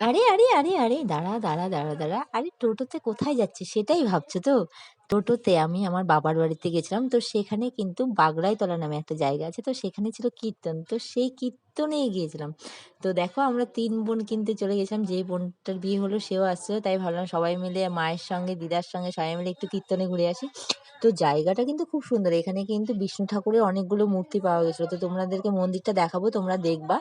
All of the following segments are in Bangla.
আরে, আরে, আরে, আরে দাঁড়া, দাঁড়া, দাঁড়া, দাঁড়া। আরে টোটোতে কোথায় যাচ্ছে সেটাই ভাবছ তো? টোটোতে আমি আমার বাবার বাড়িতে গেছিলাম। তো সেখানে কিন্তু বাগড়াইতলা নামে একটা জায়গা আছে। তো সেখানে ছিল কীর্তন। তো সেই কীর্তনেই গিয়েছিলাম। তো দেখো আমরা তিন বোন কিন্তু চলে গেছিলাম। যে বোনটার বিয়ে হলো সেও আসছিল। তাই ভাবলাম সবাই মিলে মায়ের সঙ্গে, দিদার সঙ্গে সবাই মিলে একটু কীর্তনে ঘুরে আসি। তো জায়গাটা কিন্তু খুব সুন্দর। এখানে কিন্তু বিষ্ণু ঠাকুরের অনেকগুলো মূর্তি পাওয়া গেছিল। তো তোমাদেরকে মন্দিরটা দেখাবো তোমরা দেখবা।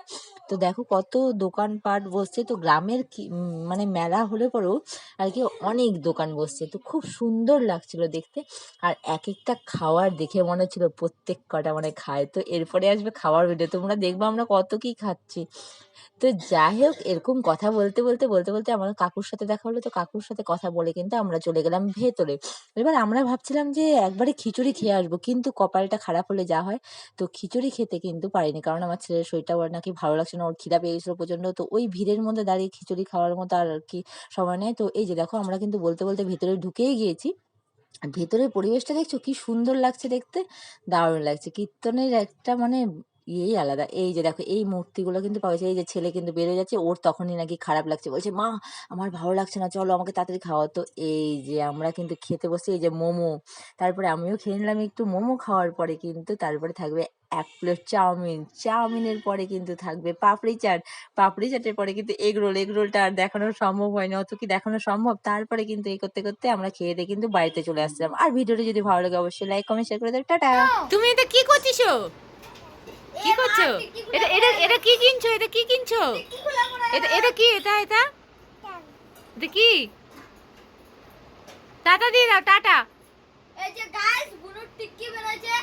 তো দেখো কত দোকানপাট বসছে। তো গ্রামের কি মানে মেলা হলে পরেও আর কি অনেক দোকান বসছে। তো খুব সুন্দর লাগছিল দেখতে। আর এক একটা খাওয়ার দেখে মনে হচ্ছিল প্রত্যেক কটা মানে খায়। তো এরপরে আসবে খাওয়ার ভিডিও। তোমরা দেখবা আমরা কত কি খাচ্ছি। তো যাই হোক এরকম কথা বলতে, বলতে, বলতে, বলতে আমার কাকুর সাথে দেখা হলো। তো কাকুর সাথে কথা বলে কিন্তু আমরা চলে গেলাম ভেতরে। এবার আমরা ভাবছিলাম যে একবারে খিচুড়ি খেয়ে আসব। কিন্তু কপালটা খারাপ হলে যা হয়। তো খিচুড়ি খেতে কিন্তু পারিনি। কারণ আমার ছেলের শরীরটা ওর নাকি ভালো লাগছে না। ওর খিদা পেয়ে গেছিল প্রচণ্ড তো ওই ভিড়ের মধ্যে দাঁড়িয়ে খিচুড়ি খাওয়ার মতো আর কি সময় নেই। তো এই যে দেখো আমরা কিন্তু বলতে, বলতে ভেতরে ঢুকেই গিয়েছি। ভেতরের পরিবেশটা দেখছ কি সুন্দর লাগছে দেখতে? দারুণ লাগছে। কীর্তনের একটা মানে ইয়েই আলাদা। এই যে দেখো এই মূর্তিগুলো কিন্তু পাওয়া যায়। এই যে ছেলে কিন্তু বেরিয়ে যাচ্ছে। ওর তখনই নাকি খারাপ লাগছে। বলছে, "মা আমার ভালো লাগছে না। চলো আমাকে তাড়াতাড়ি খাওয়াও।" তো এই যে আমরা কিন্তু খেতে বসে এই যে মোমো। তারপরে আমিও খেয়ে নিলাম একটু মোমো খাওয়ার পরে কিন্তু তারপরে থাকবে এক প্লেট চাউমিন। চাউমিনের পরে কিন্তু থাকবে পাপড়ি চাট। পাপড়ি চাটের পরে কিন্তু এগ রোল এগরোল। এগরোলটা আর দেখানো সম্ভব হয়নি। অত কি দেখানো সম্ভব? তারপরে কিন্তু এই করতে, করতে আমরা খেয়ে দিয়ে কিন্তু বাড়িতে চলে আসছিলাম। আর ভিডিওটা যদি ভালো লাগে অবশ্যই লাইক, কমেন্ট, শেয়ার করে দাও। টাটা। তুমি এটা কি করছিস কি করছ? এটা এটা এটা কি কিনছো? এটা কি কিনছো? এটা এটা কি? এটা এটা? এটা কি? টাটা দিয়ে দাও টাটা। এই যে গাইস বুনুর টিক্কি বেরোছে